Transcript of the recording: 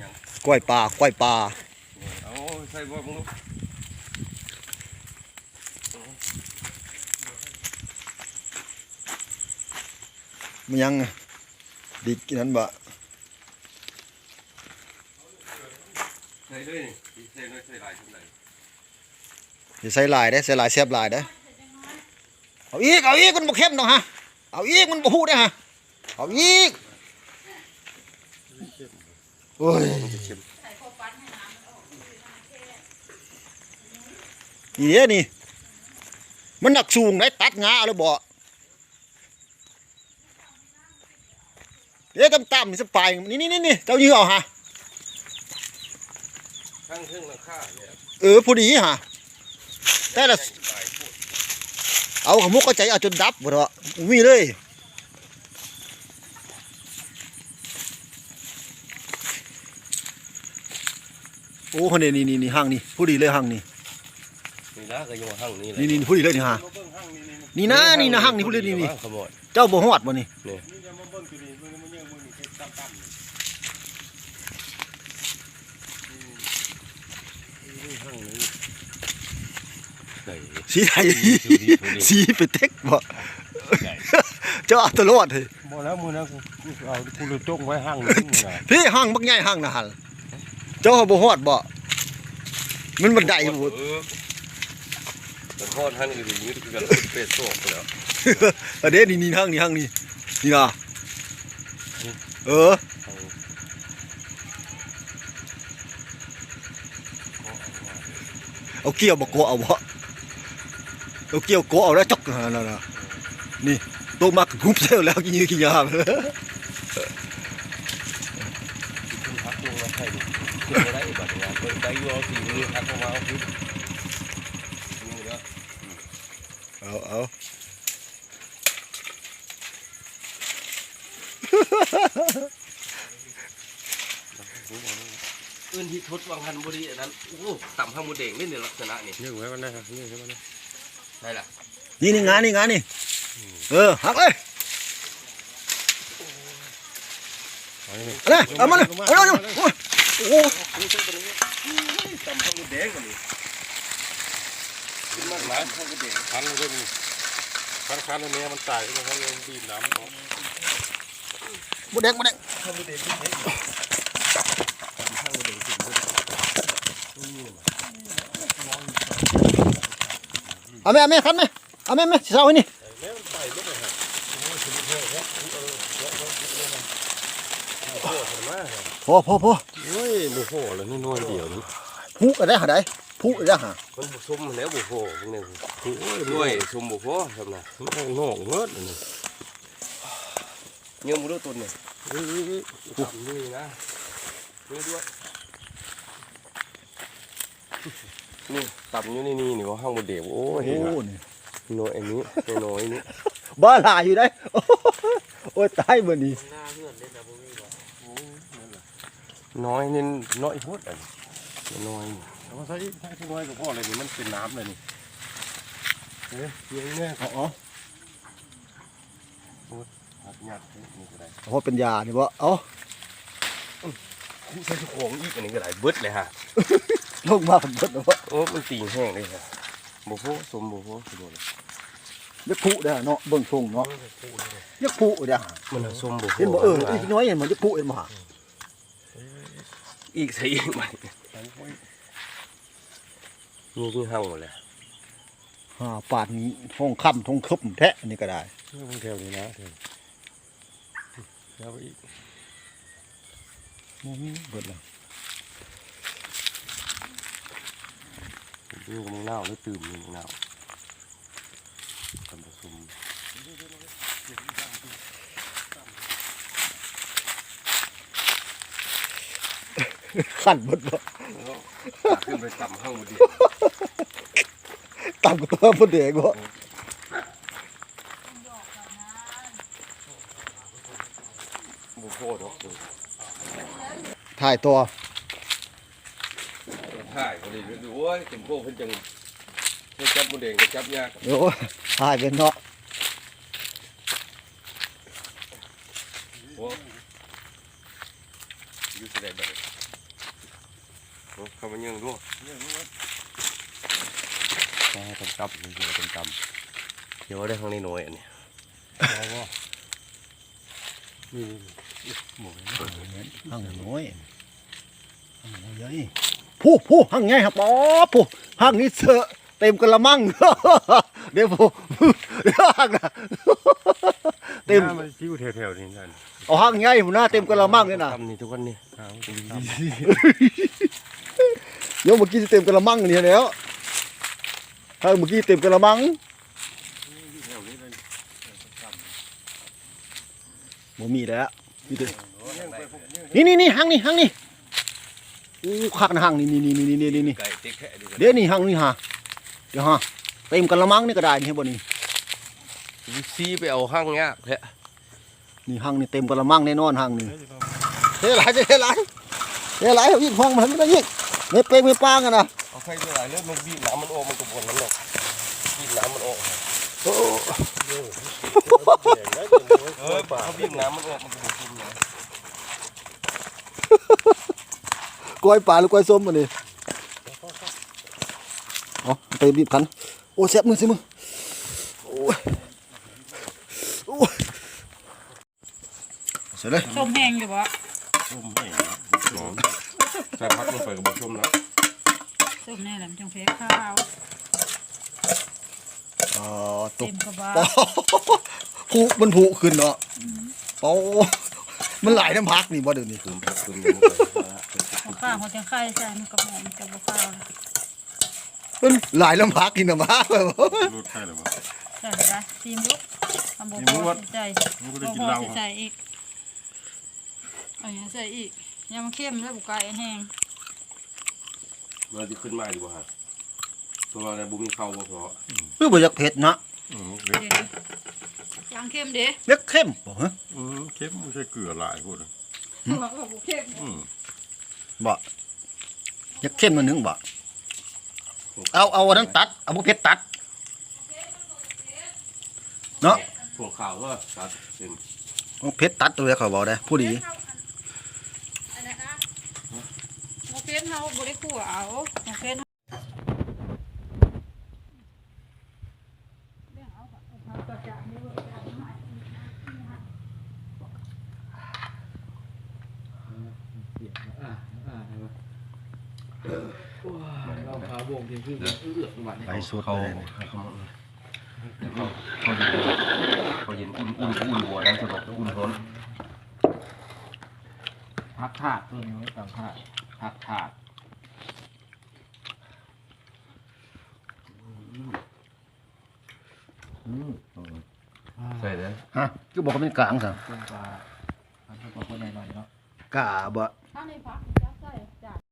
หยังกล้วยปลากล้วยปลาเอาใส่บ่มึงลูกมันยังดิกินนั้นบ่ใส่เลยนี่ใส่เลยใส่หลายเท่าไหร่อย่าใส่หลายได้อใส่หลายแซ่บหลายได้อเอาอีกเอาอีกมันบ่เข้มดอกฮะเอาอีกมันบ่ฮู้ได้อฮะเอาอีก โอ้ยมันจะเค็มอีเด้นี่ มันหนักสูงได้ตัดงาเอาแล้วบ่เอ๊ะต่ำๆนี่สปายนี่นี่นี่เจ้ายื้อเอาฮะข้างเครื่องหลังคาเนี่ยเออพอดีฮะแต่ละใส่หลายพวกเอาขมุกเข้าใจเอาจนดับบ่เถอะมีเลย โอ้คนนี้นี่นี่นี่ห้างนี่ผู้ดีเลยห้างนี่นี่นะก็อยู่ห้างนี้แหละนี่นี่ผู้ดีเลยนี่ฮะนี่นะนี่นะห้างนี่ผู้ดีนี่นี่ขโมยเจ้าบ่ฮอดบ่นี่ห้างนี้ใส่สีไทยดูดิดูดิสีเป็นเทคบ่เจ้าเอาตลอดเลยบ่แล้วมื้อนั้นกูกูเอากูเลยจ้งไว้ห้างนี้มึงน่ะพี่ห้างบักใหญ่ห้างนะหั่น เจ้าบ่ฮอดบ่มันบันไดบ่เออแต่ทอดหันก็ดีนี่คือกันเป็ดโซกไปแล้วอันนี้นี่นี่ห้างนี่ห้างนี่นี่นะเออเอาเกี่ยวมาโกะเอาบ่เอาเกี่ยวโกะเอาแล้วจกนั่นน่ะนี่ตัวมักหุบเซลแล้วกินยืกินยาม คุณพักลงมาใส่ดิเก็บไว้ได้บัด นี้เปิดได้อยู่เอาสีมือพักออกมาเอาขึ้นนี่เด้อเอาเอาอื่นที่ทดวางหันบ่ดีอันนั้นโอ้ต่ำห้างบ่เด้งนี่ในลักษณะนี่นี่ไว้มันนะครับนี่ไว้มันนะได้ล่ะนี่นี่งานนี่งานนี่เออหักเลยเอานี่เอาเลยเอามาเลยเอาเลย โอ้ยโอ้ต่ำห้างบ่เด้งกันนี่ขึ้นมาหลายห้างบ่เด้งคันเลยนี่คันคันอันนี้มันตายขึ้นมาเขาเลยบีน้ำบ่แดงบ่แดงห้างบ่เด้งขึ้นเฮ็ดห้างบ่เด้งขึ้นเฮ็ดเอาแม่เอาแม่คันแม่เอาแม่แม่สิเซาให้นี่แม่มันตายไม่ได้ฮะพอพอพอ โอ้ยโมโหแล้วนี่น้อยเดียวนี่ผู้อะไรหาได้ผู้อะไรหามันบ่ซุ่มแล้วบ่พอพวกนี้โอ้ยด้วยซุ่มบ่พอครับน่ะมันนอกเงิดนี่ยังบ่รู้ต้นนี่เอ้ยต่ำนี่นะนี่ด้วยนี่ต่ำอยู่นี่นี่นี่ว่าห้างบ่เด้งโอ้ยโอ้นี่น้อยอันนี้น้อยนี่บ้าหลายอยู่ได้โอ้ยตายบ่นี่น้อ ยนี่น้อยโพดอันน้อยแต่ว่าใส่ใส่ที่น้อยกับพ่อเลยนี่มันเป็นน้ำเลยนี่เอ้ยเพียงเนี่ยอ๋ออ๋อหักหยัดนี่ก็ได้เพราะเป็นยานี่บ่เอ้าคู่ใส่ชุกของอีกอันนี้ก็ได้เบิดเลยฮะลงมาผมเบิดแล้วบ่โอ้มันตีแห้งเลยฮะบ่พอสมบ่พอสมบ่เลยยักผู้เด้อเนาะเบิ่งทรงเนาะยักผู้เด้อมันน่ะสมบ่พอเห็นบ่เอออีกน้อยเห็นบ่ยักผู้เห็นบ่หา อีกใส่อีกใหม่นี่คือเฮาแหละหาปานท้องค่ำท้องคึบแท้อันนี้ก็ได้นี่มันแถวนี้นะแถวแล้วไปอีกบ่มีเบิดแล้วนี่ก็มึงนาวแล้วตื่มนี่มึงนาวทำผสม ขั้นเบิดบ่ขึ้นไปต่ำเฮาบ่ดีตามกับตัวบ่แดงบ่บ่พอดอกถ่ายตัวถ่ายบ่ดีดูโอ้ยจังโคเพิ่นจังเฮ็ดจับบ่แดงก็จับยากเดี๋ยวถ่ายเป็นเนาะ โอ้ อยู่แสดงแบบโอ้ เยื่องด้วยแค่เป็นกำจริงๆเป็นกำเดี๋ยวได้ข้างในหน่วยอันนี้เนี่หมูหั่งน้อยหั่งน้อยใหญ่ผู้ผู้หั่งใหญ่ครับป๊อผู้หั่งนี่เสอะเต็มกระมังเดี๋ยวผู้เดี๋ยวหั่งนะเต็มหน้ามันจิ้วแถวๆนี่นั่นเอาหั่งใหญ่หมดหน้าเต็มกระมังเลยนะกำนี่ทุกคนนี่ เดี๋ยวเมื่อกี้สิเต็มกระมังนี่แล้วถ้าเมื่อกี้เต็มกระมังแถวนี้เลยบ่มีแล้วมีแต่นี่นี่นี่หั่งนี่หั่งนี่อู้คักนะหั่งนี่นี่นี่นี่นี่นี่ไก่เจ๊แค่ดีเดี๋ยวนี่หั่งนี่ฮะเดี๋ยวฮะเต็มกระมังนี่ก็ได้นี่เห็นบ่นี่วิซีไปเอาห้างยากแท้นี่หั่งนี่เต็มกระมังแน่นอนหั่งนี่เฮ้ยหลายเฮ้ยหลายเฮ้ยหลายเอาอีกห้องมันไม่ได้ยิงไม่เป้งไม่ปางกันนะเอาใครจะหลายเลือดมันบีบน้ำมันออกมันกระบวนน้ำหนักบีบน้ำมันออกโอ้เออเขาบีบน้ำมันออกมันกระบวนกินนะกล้วยป่าหรือกล้วยส้มมันนี่เอาไปบีบคันโอ้แซ่บมือสิมึงโอ้ยโอ้ยเสร็จเลยส้มแห้งอยู่บ่ส้มไม่หอม ใส่พักลงไปกับบุชมนะส้มแน่แหละมันจังเพข้าวอ๋อตเต็กมกระบะผุมันผุขึ้นเนาะโอ้มันหลายน้ำพักนี่บ่เดี๋ยวนี้คืนคืนยังไปหัวข้าวหัวจังไข่ใส่มันกระหอมกับหัวข้าวเลยมันหลายน้ำพักกินน้ำพักเลยบ่รูดใช่หรือเปล่า ใส่ได้ซีมลุกทำบุซีมลุกใส่มันก็บุได้กินพเหล้าอใส่อีกเอาอย่างใส่อีก ยำมันเข้มแล้วบุกไก่แห้งเราจะขึ้นมาดีกว่าฮะตัวเราในบุมีเข้าบ่พอเพื่อบ่อยากเผ็ดนะอืมเดี๋ยวยางเข้มเด้เล็กเข้มบ่ฮะอืมเค็มไม่ใช่เกลือหลายพูดบอกว่าบุเข้มอืมบ่อยากเข้มมันหนึงบ่เอาเอาอันนั้นตัดเอาบ่เผ็ดตัด เนาะพวกข่าวว่าตัดเส้นเอาเผ็ดตัดตัวเดียวเขาบอกได้ผู้ดีอันนั้นนะ บุเข้มเขาบุได้คั่วเอาบุเข้มก็จะมีเวลาหน่อยไปสุดเขาเขาเขาเย็นอุ่นอุ่นอุ่นหัวนั่นสะดวกอุ่นร้อนพักถาดตัวนี้ต่างถาด พักถาดใช่เลยฮะก็บอกว่าเป็นกลางซะต้นปลาพันธุ์ปลาคนใหญ่หน่อยเนาะกะบ่อันนี้ผักจับใส่จ้ะ